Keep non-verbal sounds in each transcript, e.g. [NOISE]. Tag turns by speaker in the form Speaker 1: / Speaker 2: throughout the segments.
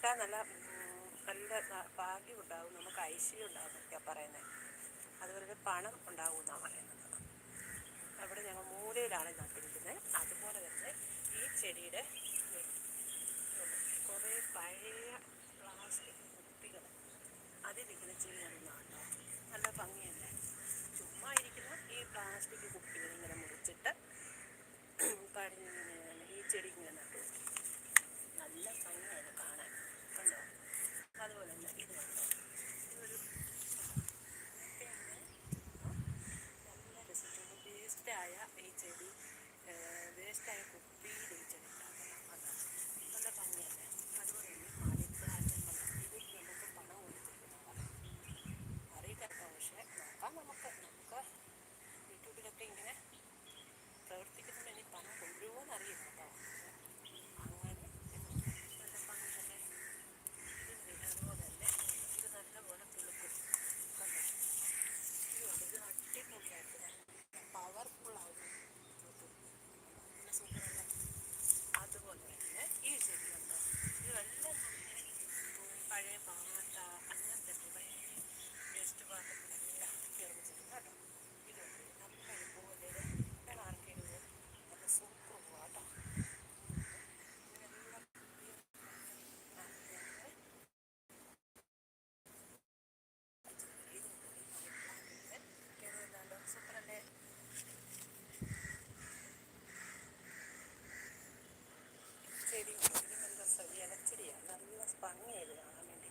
Speaker 1: നട്ടാൽ നല്ല നല്ല ഭാഗ്യം ഉണ്ടാകും നമുക്ക് ഐശ്വര്യം ഉണ്ടാകും എന്നൊക്കെയാണ് പറയുന്നത് അതുപോലെ പണം ഉണ്ടാകും എന്നാണ് പറയുന്നത്. അവിടെ ഞങ്ങൾ മൂലയിലാണ് നട്ടിരിക്കുന്നത് അതുപോലെ തന്നെ ഈ ചെടിയുടെ കുറേ പഴയ പ്ലാസ്റ്റിക് കുപ്പികൾ അതിലിങ്ങനെ ചെയ്യുന്നതാണ്. നല്ല ഭംഗിയല്ലേ? ചുമ്മാ ഇരിക്കുന്ന ഈ പ്ലാസ്റ്റിക് കുപ്പികൾ ഇങ്ങനെ മുറിച്ചിട്ട് പടിഞ്ഞിങ്ങനെ ഈ ചെടി ഇങ്ങനെ നട്ടു നല്ല ഭംഗിയാണ് കാണാൻ കണ്ടോ അതുപോലെ തന്നെ ഇത് കണ്ടോ ഇതൊരു നല്ല രസമുണ്ട് വേസ്റ്റായ ഈ ചെടി വേസ്റ്റായ കുപ്പിയിൽ ഈ ചെടി ഉണ്ടാക്കണം അതാ നല്ല ഭംഗിയല്ലേ അതുപോലെ തന്നെ മണിപ്ലാന്റ് ഇത് നമുക്ക് പണം കൊടുത്തിരിക്കുന്നതാണ് അറിയില്ല പക്ഷേ നോക്കാം നമുക്ക് നമുക്ക് യൂട്യൂബിലൊക്കെ ഇങ്ങനെ പ്രവർത്തിക്കുന്നുണ്ട് ഇനി പണം കൊണ്ടുവരുമോ എന്നറിയില്ല കേട്ടോ അങ്ങനെ നല്ല ഭംഗിയല്ലേ ഇത് അതുപോലെ തന്നെ ഇത് നല്ലപോലെ കിളുക്കും കണ്ടോ ഇതുകൊണ്ട് ഇത് അടിപൊളിയായിട്ട് പവർഫുള്ളാവും നല്ല സൂപ്പറല്ല അതുപോലെ തന്നെ ഈ ചെടി കണ്ടോ ഇതെല്ലാം നമ്മളിങ്ങനെ പഴയ പാട്ട അങ്ങനത്തെ കുറേ വേസ്റ്റ് പാത്രത്തിലെല്ലാം കയറി ചെയ്യും കേട്ടോ ഇതുണ്ട് നല്ല പോലെ വേണം ആർക്കെങ്കിലും നല്ല സൂപ്പർ കേട്ടോ ഇതെല്ലാം സൂപ്പറല്ലേ ചെടി ഇത് നല്ല സ- ഇലച്ചെടിയാണ് നല്ല ഭംഗിയായത് കാണാൻ വേണ്ടി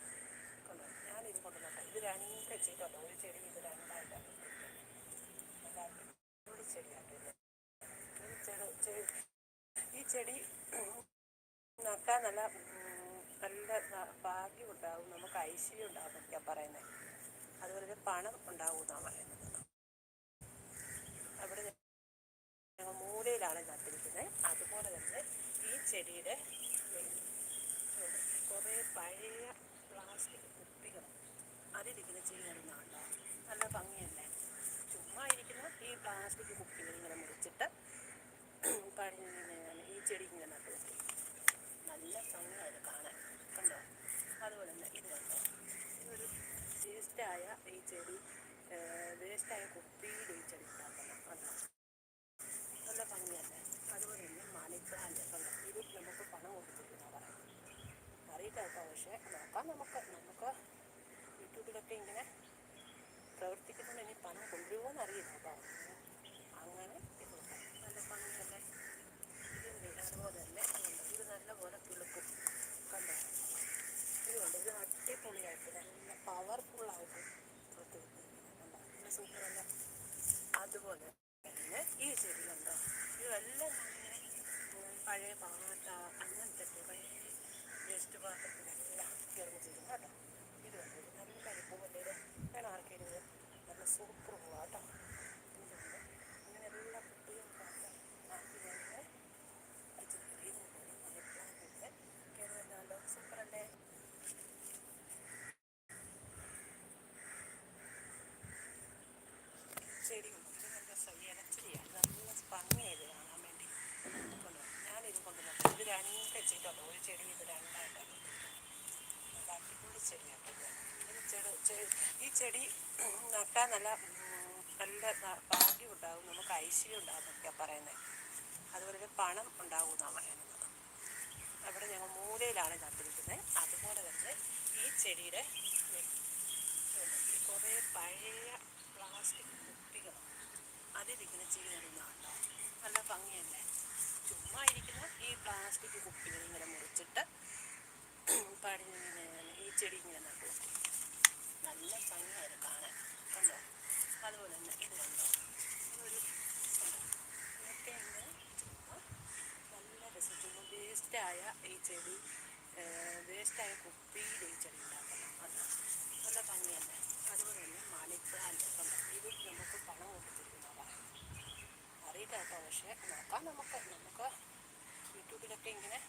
Speaker 1: കൊണ്ടു ഞാനിത് കൊണ്ടുവന്നിട്ട് ഇത് ചെടിയുണ്ട് ഒരു ചെടി ഇത് രണ്ടായിട്ടാണ് ഒരു ഇത് ഈ ചെടി നട്ടാൽ നല്ല നല്ല ഭാഗ്യം ഉണ്ടാവും നമുക്ക് ഐശ്വര്യം ഉണ്ടാവും എന്നൊക്കെയാണ് പറയുന്നത് അതുപോലെ പണം ഉണ്ടാവും എന്നാണ് പറയുന്നത് അവിടെ ഞങ്ങൾ മൂലയിലാണ് നട്ടിരിക്കുന്നത് അതുപോലെ തന്നെ ഈ ചെടിയുടെ കുറേ പഴയ പ്ലാസ്റ്റിക് കുപ്പികൾ അതിലിങ്ങനെ ചെയ്യുന്നതാണ് നല്ല ഭംഗിയല്ലേ? ചുമ്മാ ഇരിക്കുന്ന. ഈ പ്ലാസ്റ്റിക് കുപ്പികൾ ഇങ്ങനെ മുറിച്ചിട്ട് പടിഞ്ഞിങ്ങനെ ഈ ചെടി ഇങ്ങനെ നട്ടു നല്ല ഭംഗിയാണ് കാണാൻ. കണ്ടോ? അതുപോലെ തന്നെ ഇത് കണ്ടോ? ഇതൊരു വേസ്റ്റായ ഈ ചെടി വേസ്റ്റായ കുപ്പിയിൽ ഈ ചെടി ഉണ്ടാക്കണം. അതാ. നല്ല ഭംഗിയല്ലേ? അതുപോലെ തന്നെ കണ്ടോ? ഇത് നമുക്ക് പണം കൊടുത്തിരിക്കുന്ന. പറയാം അറിയില്ല പക്ഷേ നോക്കാം നമുക്ക്. നമുക്ക് യൂട്യൂബിലൊക്കെ ഇങ്ങനെ പ്രവർത്തിക്കുന്നുണ്ട്. ഇനി പണം കൊണ്ടുവരുമോ എന്നറിയില്ല അപ്പോൾ അങ്ങനെ ഇതുണ്ട്. നല്ല തന്നെ. ഇത് അതുപോലെ തന്നെ ഇതുണ്ട്. ഇത് നല്ലപോലെ കിളുക്കും. കണ്ടോ? ഇതുകൊണ്ട് ഇത് അടിപൊളിയായിട്ട് നല്ല പവർഫുള്ളായിട്ട് കണ്ടോ? നല്ല സൂപ്പറല്ല അതുപോലെ തന്നെ ഈ ചെടി ഇതെല്ലാം ഇങ്ങനെ പഴയ പാട്ട അങ്ങനത്തെ പഴയ വേസ്റ്റ് പാത്രത്തിലെല്ലാം കയറി ചെയ്യും കേട്ടോ ഇത് കണ്ടോ ഇത് നല്ല സൂപ്പർ എല്ലാ കുട്ടികൾക്കൊക്കെ ആക്കി സൂപ്പറല്ലേ നല്ല ഭംഗിയായത് കാണാൻ വേണ്ടി ഞാനിത് കൊണ്ടുവന്നു ഇത് രണ്ട് ഒരു ചെടി ഇത് രണ്ടായിട്ടാണ് ചെടിയാണ്. ഈ ചെടി നട്ടാൽ നല്ല നല്ല ഭാഗ്യം ഉണ്ടാകും നമുക്ക് ഐശ്വര്യം ഉണ്ടാകും എന്നൊക്കെയാണ് പറയുന്നത് അതുപോലെ പണം ഉണ്ടാകും എന്നാണ് പറയുന്നത്. അവിടെ ഞങ്ങൾ മൂലയിലാണ് നട്ടിരിക്കുന്നത് അതുപോലെ തന്നെ ഈ ചെടിയുടെ ഈ കുറേ പഴയ പ്ലാസ്റ്റിക് കുപ്പികൾ അതിലിങ്ങനെ ചെയ്യുന്നതാണ് നല്ല ഭംഗിയല്ലേ? ചുമ്മാ ഇരിക്കുന്ന. ഈ പ്ലാസ്റ്റിക് കുപ്പികൾ ഇങ്ങനെ മുറിച്ചിട്ട് പഴയ ഈ ചെടി ഇങ്ങനെ നട്ടു നല്ല ഭംഗിയായിട്ട് കാണാൻ കണ്ടോ അതുപോലെ തന്നെ ഇത് കണ്ടോ ഇതൊരു ഇതൊക്കെ നല്ല രസം വേസ്റ്റായ ഈ ചെടി വേസ്റ്റായ കുപ്പിയിൽ ഈ ചെടി ഉണ്ടാക്കണം അതാണ് നല്ല ഭംഗിയല്ലേ അതുപോലെ തന്നെ മണി പ്ലാന്റ് കണ്ടോ ഇത് നമുക്ക് പണം കൊടുത്തിരിക്കുന്നതാണ് അറിയില്ല പക്ഷേ നോക്കാം നമുക്ക് നമുക്ക് യൂട്യൂബിലൊക്കെ ഇങ്ങനെ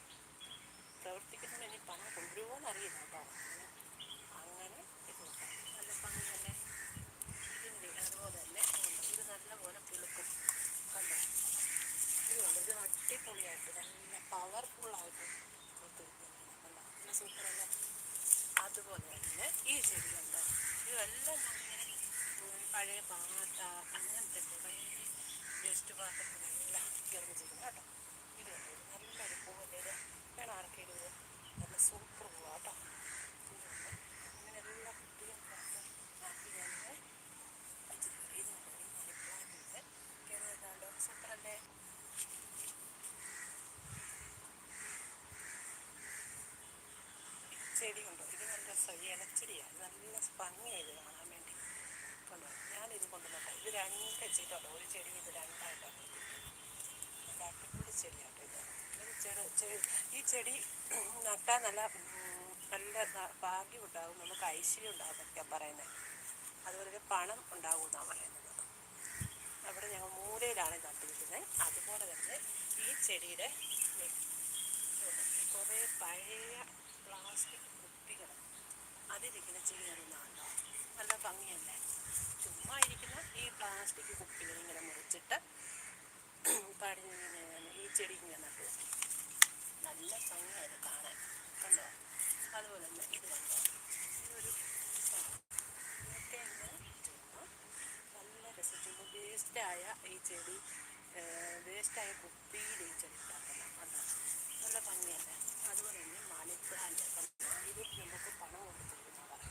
Speaker 1: പ്രവർത്തിക്കുന്നതിന് ഇനി പണം കൊണ്ടുവരുമോ എന്നറിയില്ല കേട്ടോ അങ്ങനെ ഇത് നോക്കാം നല്ല ഭംഗിയല്ലേ ഇതിന്റെ അതുപോലെ തന്നെ ഇത് നല്ലപോലെ കിളുക്കും അടിപൊളിയായിട്ട് നല്ല പവർഫുള്ളായിട്ട് നല്ല സൂപ്പറല്ലേ? അതുപോലെ തന്നെ ഈ ചെടിയുണ്ട് ഇതെല്ലാം പഴയ പാട്ട അങ്ങനത്തെ കുറേ വേസ്റ്റ് പാത്രത്തിലെല്ലാം എറിഞ്ഞ് ചെയ്യും കേട്ടോ ഇത് കണ്ടോ, ഇത് നല്ലൊരു പൂവല്ലേ ഇത് വേണം ആർക്കെങ്കിലും ഇത് നല്ല സൂപ്പർ പൂവാ കേട്ടോ ഇതുണ്ട്. ഇങ്ങനെ എല്ലാ കുട്ടിയും ആക്കി ഞാനിങ്ങനെ വെച്ചിട്ടുണ്ട് ഇത് കണ്ടോ, ഈ മണിപ്ലാന്റിന്റെ കേട്ടോ സൂപ്പറല്ലേ ചെടി കൊണ്ടോ ഇത് നല്ല ഇലച്ചെടിയാണ് നല്ല ഭംഗിയായത് കാണാൻ വേണ്ടി. കൊണ്ടുവന്നു ഞാനിത് കൊണ്ടുവന്നിട്ട് ഇത് രണ്ട് ചെടിയുണ്ട് ഒരു ചെടി ഇത് രണ്ടായിട്ടാണ് നല്ല അടിപൊളി ചെടിയാട്ടോ ഇത്. ഈ ചെടി [CLEARS THROAT] നട്ടാൽ നല്ല നല്ല ഭാഗ്യം ഉണ്ടാകും നമുക്ക് ഐശ്വര്യം ഉണ്ടാകും എന്നൊക്കെയാണ് പറയുന്നത് അതുപോലെ പണം ഉണ്ടാകും എന്നാണ് പറയുന്നത്. അവിടെ ഞങ്ങൾ മൂലയിലാണ് നട്ടിരിക്കുന്നത്. അതുപോലെ തന്നെ ഈ ചെടിയുടെ കുറേ പഴയ പ്ലാസ്റ്റിക് അതിലിങ്ങനെ ചെയ്യുന്നതാണ് നല്ല ഭംഗിയല്ലേ? ചുമ്മാ ഇരിക്കുന്ന ഈ പ്ലാസ്റ്റിക് കുപ്പികൾ ഇങ്ങനെ മുറിച്ചിട്ട് പടിഞ്ഞിങ്ങനെ ഈ ചെടി ഇങ്ങനെ നട്ടു നല്ല ഭംഗിയത് കാണാൻ. കണ്ടോ? അതുപോലെ തന്നെ ഇത് കണ്ടോ? ഇതൊരു ഇതൊക്കെ നല്ല രസം വേസ്റ്റായ ഈ ചെടി വേസ്റ്റായ കുപ്പിയിൽ ഈ ചെടി ഉണ്ടാക്കണം കണ്ടോ നല്ല ഭംഗിയല്ലേ അതുപോലെ തന്നെ മണി പ്ലാന്റ് ഇത് നമുക്ക് പണം കൊടുത്തിരിക്കുന്നതാണ്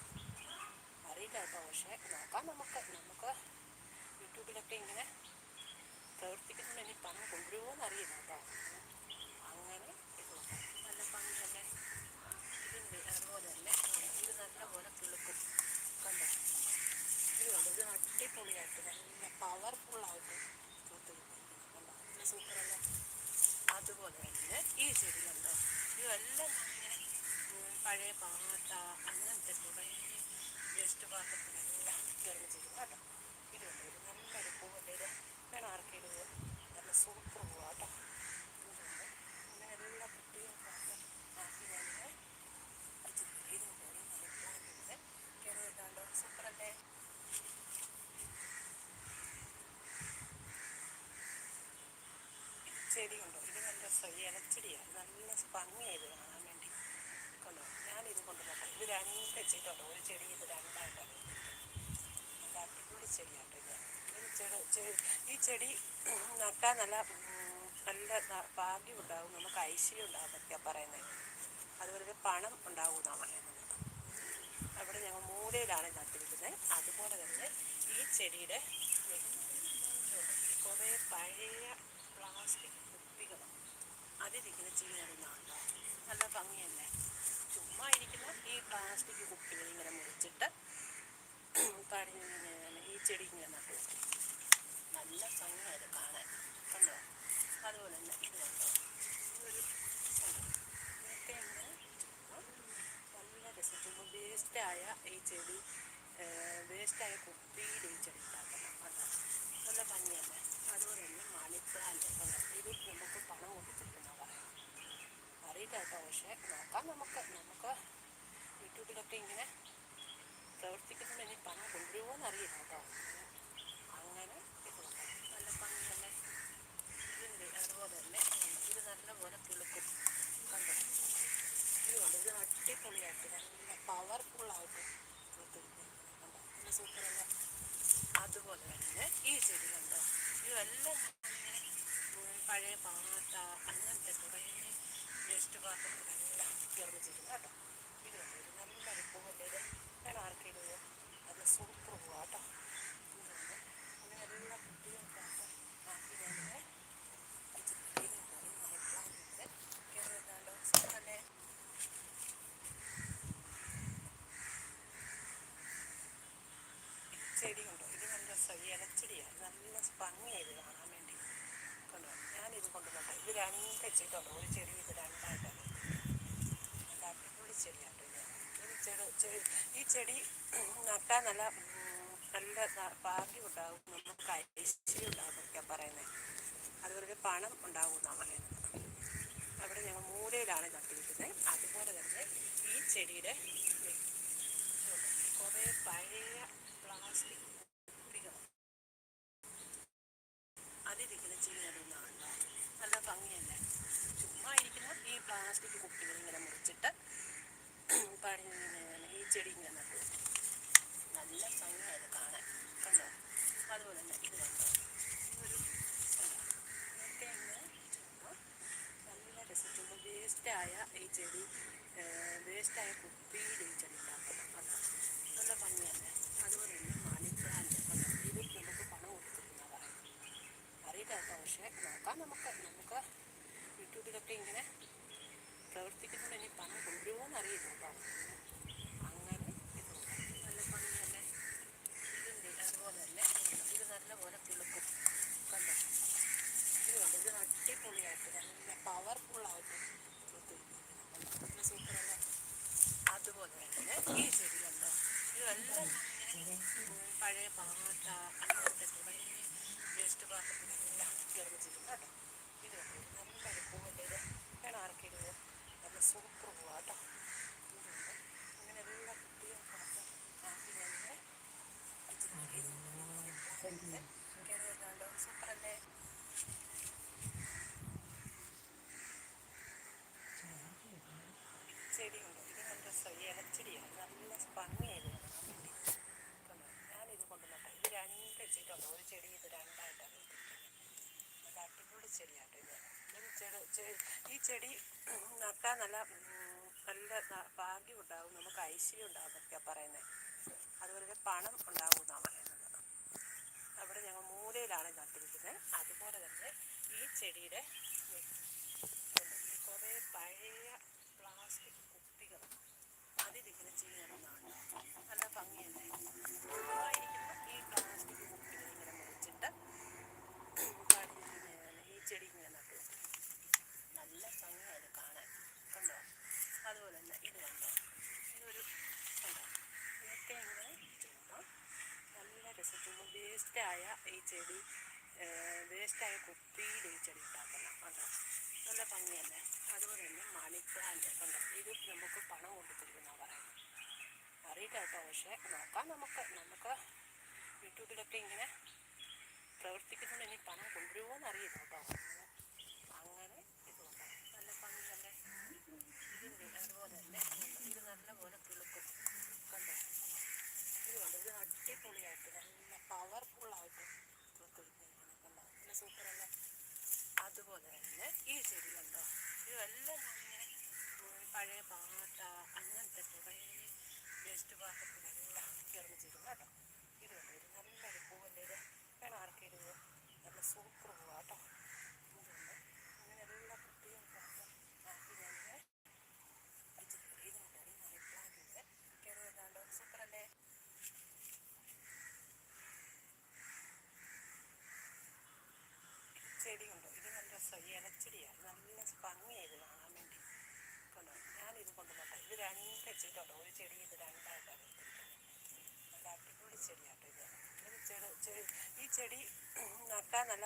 Speaker 1: അറിയില്ല കേട്ടോ പക്ഷേ നോക്കാം നമുക്ക് നമുക്ക് യൂട്യൂബിലൊക്കെ ഇങ്ങനെ പ്രവർത്തിക്കുന്നുണ്ട് ഇനി പണം കൊണ്ടുവരുമോ എന്നറിയില്ല കേട്ടോ. അങ്ങനെ. നല്ല ഭംഗിയല്ലേ ഇതിന്റെ അതുപോലെ തന്നെ ഇത് നല്ലപോലെ കിളുക്കും. കണ്ടോ? ഇത് കണ്ടോ? ഇത് അടിപൊളിയായിട്ട് നല്ല പവർഫുള്ളായിട്ട് കണ്ടോ? നല്ല സൂപ്പറല്ലേ? അതുപോലെ തന്നെ ഈ ചെടി കണ്ടോ? ഇതെല്ലാം ഇങ്ങനെ പഴയ പാട്ട അങ്ങനത്തെ കുറേ വേസ്റ്റ് പാത്രത്തിലെല്ലാം കേട്ടോ ഇത് കണ്ടോ ഇത് നല്ലൊരു പൂവല്ലേ ഇത് വേണം ആർക്കെങ്കിലും നല്ല സൂപ്പർ പൂവാ കേട്ടോ ഇങ്ങനെ എല്ലാ കുട്ടിയും ആക്കി ഇത് കണ്ടോ ഈ മണി സൂപ്പറല്ലേ ചെടി ഇത് നല്ല ഇലച്ചെടിയാണ് നല്ല ഭംഗിയായത് കാണാൻ വേണ്ടി കൊണ്ടോ ഞാനിത് കൊണ്ടുവന്നിട്ട് ഇത് രണ്ട് ചെടിയുണ്ടോ ഒരു ചെടി ഇത് രണ്ടായിട്ടാണ് നല്ല അടിപൊളി ചെടിയാട്ടോ ഇത് ചെടി ഈ ചെടി നട്ടാൽ നല്ല നല്ല ഭാഗ്യം ഉണ്ടാകും നമുക്ക് ഐശ്വര്യം ഉണ്ടാകും എന്നൊക്കെയാണ് പറയുന്നത് അതുപോലെ പണം ഉണ്ടാകും എന്നാണ് പറയുന്നത്. അവിടെ ഞങ്ങൾ മൂലയിലാണ് നട്ടിരിക്കുന്നത്. അതുപോലെ തന്നെ ഈ ചെടിയുടെ കുറേ പഴയ പ്ലാസ്റ്റിക് കുപ്പികൾ അതിരിക്കുന്ന ചെയ്യുന്നതാണ് നല്ല ഭംഗിയല്ലേ? ചുമ്മാ ഇരിക്കുന്ന ഈ പ്ലാസ്റ്റിക് കുപ്പികൾ ഇങ്ങനെ മുറിച്ചിട്ട് പടിഞ്ഞിങ്ങനെ ഈ ചെടി ഇങ്ങനെ നട്ടു. നല്ല ഭംഗിയായത് കാണാൻ കണ്ടോ? അതുപോലെ തന്നെ ഇത് കണ്ടോ? ഇതൊരു? ഇതൊക്കെ ഇങ്ങനെ നല്ല രസം വേസ്റ്റായ ഈ ചെടി വേസ്റ്റായ കുപ്പിയിൽ ഈ ചെടി ഉണ്ടാക്കണം കണ്ടോ? നല്ല ഭംഗിയല്ലേ? അതുപോലെ തന്നെ മണിപ്ലാന്റ് കണ്ടോ? ഇത് നമുക്ക് പണം കൊടുത്തിരിക്കുന്ന പറയാം. അറിയില്ല കേട്ടോ പക്ഷേ നോക്കാം നമുക്ക്. നമുക്ക് യൂട്യൂബിലൊക്കെ ഇങ്ങനെ പ്രവർത്തിക്കുന്നുണ്ട് ഇനി പണം കൊണ്ടുവരുമോ എന്നറിയില്ല കേട്ടോ അങ്ങനെ ഇത് നോക്കാം നല്ല ഭംഗിയല്ലേ ഇതിന്റെ അതുപോലെ തന്നെ ഇത് നല്ലപോലെ കിളുക്കും കണ്ടോ? ഇത് കൊണ്ട് ഇത് അടിപൊളിയായിട്ട് നല്ല പവർഫുള്ളായിട്ട് പൂത്തിരിക്കുന്നു കണ്ടോ നല്ല സൂപ്പറല്ലേ അതുപോലെ തന്നെ ഈ ചെടി കണ്ടോ ഇതെല്ലാം ഞാനിങ്ങനെ ഉം, പഴയ പാട്ട അങ്ങനത്തെ കുറേ വേസ്റ്റ് പാത്രത്തിലെല്ലാം എറിഞ്ഞ് ചെയ്യും കേട്ടോ ഇത് കണ്ടോ ഇത് നല്ലൊരു പൂവല്ലേ ഇത് വേണം ആർക്കെങ്കിലും ഇത് നല്ല സൂപ്പർ പൂവാ കേട്ടോ ഇതുണ്ട് അങ്ങനെ എല്ലാ കുട്ടിയും ആക്കി ഞാനിങ്ങനെ വെച്ചിട്ടുണ്ട് ഇത് കണ്ടോ ഈ മണി പ്ലാന്റിന്റെ കയറിയതാണ്ടോ സൂപ്പറല്ലേ ചെടി കണ്ടോ ഇത് നല്ല രസം ഇലച്ചെടിയാണ് നല്ല ഭംഗിയായത് കാണാൻ വേണ്ടി കണ്ടോ ഞാനിത് കൊണ്ടുവന്നിട്ട് ഇത് രണ്ട് ചെടിയുണ്ട് ഒരു ചെടി ഇത് രണ്ടായിട്ടാണ് നല്ല അടിപൊളി ചെടിയാട്ടോ ഇത് ചെടി ചെടി ഈ ചെടി നട്ടാൽ നല്ല നല്ല ഭാഗ്യം ഉണ്ടാകും നമുക്ക് ഐശ്വര്യം ഉണ്ടാകും എന്നൊക്കെയാണ് പറയുന്നത് അതുപോലെ പണം ഉണ്ടാകും എന്നാണ് പറയുന്നത് അവിടെ ഞങ്ങൾ മൂലയിലാണ് നട്ടിരിക്കുന്നത് അതുപോലെ തന്നെ ഈ ചെടിയുടെ കുറേ പഴയ പ്ലാസ്റ്റിക് കുപ്പികൾ അതിലിങ്ങനെ ചെയ്യുന്നതാണ് നല്ല ഭംഗിയല്ലേ പ്ലാസ്റ്റിക് കുപ്പികൾ ഇങ്ങനെ മുറിച്ചിട്ട് പഴയ ഈ ചെടി ഇങ്ങനെ നട്ടു നല്ല ഭംഗിയായത് കാണാൻ കണ്ടോ അതുപോലെ തന്നെ ഇത് കണ്ടോ ഇതൊരു കണ്ടോ ഇതൊക്കെ ഇങ്ങനെ ചുമ്മാ നല്ല രസം ചുമ്മാ വേസ്റ്റായ ഈ ചെടി വേസ്റ്റായ കുപ്പിയിൽ ഈ ചെടി ഉണ്ടാക്കണം. നല്ല ഭംഗിയല്ലേ? അതുപോലെ തന്നെ മണി പ്ലാന്റ് കണ്ടോ നമുക്ക് പണം കൊടുക്കുന്നതാണ് അറിയില്ലാത്ത പക്ഷേ നോക്കാം നമുക്ക്. നമുക്ക് യൂട്യൂബിലൊക്കെ ഇങ്ങനെ പ്രവർത്തിക്കുന്നുണ്ട്. ഇനി പണം കൊണ്ടുവരുമോ എന്നറിയില്ല കേട്ടോ അങ്ങനെ ഇതുണ്ട്. നല്ല ഭംഗിയല്ലേ? ഇതുണ്ട് അതുപോലെ തന്നെ. ഇത് നല്ലപോലെ കിളുക്കും. കണ്ടോ? ഇതുണ്ട് ഇത് അടിപൊളിയായിട്ട് നല്ല സൂപ്പറല്ലേ അതുപോലെ തന്നെ ഈ ചെടി ഇതെല്ലാം പഴയ പാട്ട അങ്ങനത്തെ വേസ്റ്റ് പാത്രത്തിനെല്ലാം നിർമ്മിച്ചിട്ടുണ്ട് കേട്ടോ ഇത് ഇത് നല്ലൊരു നല്ല സൂപ്പർ പൂവാ കേട്ടോ ഇതുണ്ട് അങ്ങനെ എല്ലാ കുട്ടികൾക്കും ആക്കി സൂപ്പറല്ലേ ചെടിയുണ്ട് ഇത് നല്ല രസം ഇലച്ചെടിയാണ് നല്ല ഭംഗിയായത് കാണാൻ വേണ്ടി കണ്ടോ ഞാനിത് കൊണ്ട് നട്ട ഇത് രണ്ട് ചെടിയുണ്ട് ഒരു ചെടി ഇത് രണ്ടായിട്ടാണ് എടുത്തിരിക്കുന്നത് നല്ല അടിപൊളി ചെടിയാട്ടോ ഇത്. ഇത് ചെടി ഈ ചെടി നട്ടാൽ നല്ല നല്ല ഭാഗ്യം ഉണ്ടാകും നമുക്ക് ഐശ്വര്യം ഉണ്ടാകും എന്നൊക്കെയാണ് പറയുന്നത് അതുപോലെ പണം ഉണ്ടാകും എന്നാണ് പറയുന്നത്. അവിടെ ഞങ്ങൾ മൂലയിലാണ് നട്ടിരിക്കുന്നത്. അതുപോലെ തന്നെ ഈ ചെടിയുടെ കുറേ പഴയ പ്ലാസ്റ്റിക് കുപ്പികൾ അതിലിങ്ങനെ ചെയ്യണമെന്നാണ് നല്ല ഭംഗിയല്ലേ? ഈ പ്ലാസ്റ്റിക് കുപ്പികൾ ഇങ്ങനെ മുറിച്ചിട്ട് പഴയ ഈ ചെടി ഇങ്ങനെ നട്ടു നല്ല ഭംഗിയായത് കാണാൻ കണ്ടോ അതുപോലെ തന്നെ ഇത് കണ്ടോ ഇതൊരു കണ്ടോ ഇതൊക്കെ ഇങ്ങനെ ചുമ്മാ നല്ല രസം ചുമ്മാ വേസ്റ്റായ ഈ ചെടി വേസ്റ്റായ കുപ്പിയിൽ ഈ ചെടി ഉണ്ടാക്കണം. അതാണ് നല്ല ഭംഗിയല്ലേ? അതുപോലെ തന്നെ മണി പ്ലാന്റ് ഉണ്ട് ഇത് നമുക്ക് പണം തരുമെന്നാണ് പറയുന്നത്. അറിയില്ല കേട്ടോ പക്ഷേ നോക്കാം നമുക്ക്. നമുക്ക് യൂട്യൂബിലൊക്കെ ഇങ്ങനെ പ്രവർത്തിക്കുന്നുണ്ട് ഇനി പണം കൊണ്ടുവരുമോ എന്നറിയില്ല കേട്ടോ അങ്ങനെ ഇതുണ്ട് നല്ല ഭംഗിയല്ലേ ഇതുണ്ട് അതുപോലെ തന്നെ ഇത് നല്ലപോലെ കിളുക്കും കണ്ടോ ഇതുണ്ട് ഇത് അടിപൊളിയായിട്ട് നല്ല പവർഫുള്ളായിട്ട് കിളുത്തിരിക്കുന്നത് കണ്ടോ നല്ല സൂപ്പറല്ലേ അതുപോലെ തന്നെ ഈ ചെടി കണ്ടോ ഇതെല്ലാം ഞാനിങ്ങനെ ഉം, പഴയ പാട്ട അങ്ങനത്തെ കുറേ വേസ്റ്റ് പാത്രത്തിലെല്ലാം നിർമ്മിച്ചിരുന്നു കേട്ടോ ഇത് കണ്ടോ ഇത് നല്ലൊരു പൂവല്ലേ ഇത് വേണം ആർക്കെങ്കിലും നല്ല സൂപ്പർ പൂവാ കേട്ടോ ഇതുണ്ട് അങ്ങനെ എല്ലാ കുട്ടികൾക്കും ആക്കി ഞാനിങ്ങനെ വെച്ചിട്ടുണ്ട് ഇതുണ്ട് ഈ മണി പ്ലാന്റിന്റെ കയറി വരുന്നുണ്ടോ സൂപ്പറല്ലേ ചെടിയുണ്ട്. ഇത് നല്ല ഇലച്ചെടിയാണ്. നല്ല ഭംഗിയായത് കാണാൻ വേണ്ടി കണ്ടോ? ഞാനിത് കൊണ്ട് നട്ട ഇത് രണ്ട് ചെടിയുണ്ട്. ഒരു ചെടി ഇത് രണ്ടായിട്ടാണ് നല്ല അടിപൊളി ചെടിയാട്ടോ ഇത്. ഇത് ചെടി ചെടി ഈ ചെടി [CLEARS THROAT] നട്ടാൽ നല്ല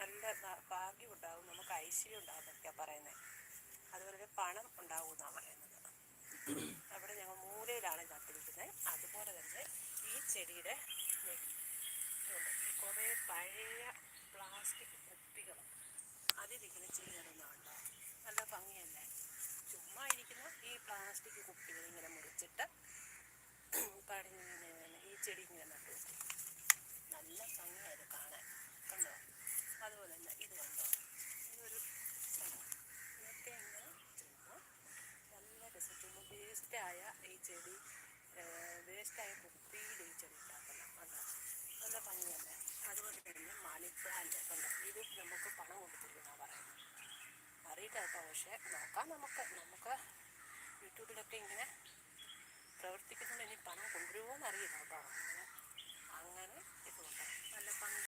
Speaker 1: നല്ല ഭാഗ്യം ഉണ്ടാകും നമുക്ക് ഐശ്വര്യം ഉണ്ടാകും എന്നൊക്കെയാണ് പറയുന്നത് അതുപോലെ പണം ഉണ്ടാകും എന്നാണ് പറയുന്നത്. അവിടെ ഞങ്ങൾ മൂലയിലാണ് നട്ടിരിക്കുന്നത്. അതുപോലെ തന്നെ ഈ ചെടിയുടെ കുറേ പഴയ പ്ലാസ്റ്റിക് കുപ്പികൾ അതിലിങ്ങനെ ചെയ്യുന്നതുണ്ടോ നല്ല ഭംഗിയല്ലേ? ചുമ്മാ ഇരിക്കുന്ന. ഈ പ്ലാസ്റ്റിക് കുപ്പികൾ ഇങ്ങനെ മുറിച്ചിട്ട് പഴയ ഈ ചെടി ഇങ്ങനെ നട്ടു നല്ല ഭംഗിയായത് കാണാൻ. കണ്ടോ? അതുപോലെ തന്നെ ഇത് കണ്ടോ? ഇതൊരു ഇതൊക്കെ ഇങ്ങനെ ചുമ്മാ നല്ല രസം ചുമ്മാ വേസ്റ്റായ ഈ ചെടി വേസ്റ്റായ കുപ്പിയിൽ ഈ ചെടി ഉണ്ടാക്കണം കണ്ടോ നല്ല ഭംഗിയല്ലേ തന്നെ മണി ഇത് നമുക്ക് പണം തരുമെന്നാണ് പറയുന്നത് അറിയില്ല പക്ഷേ നോക്കാം നമുക്ക്. നമുക്ക് യൂട്യൂബിലൊക്കെ ഇങ്ങനെ പ്രവർത്തിക്കുന്നുണ്ട്. ഇനി പണം കൊണ്ടുവരുമോ എന്നറിയില്ല കേട്ടോ.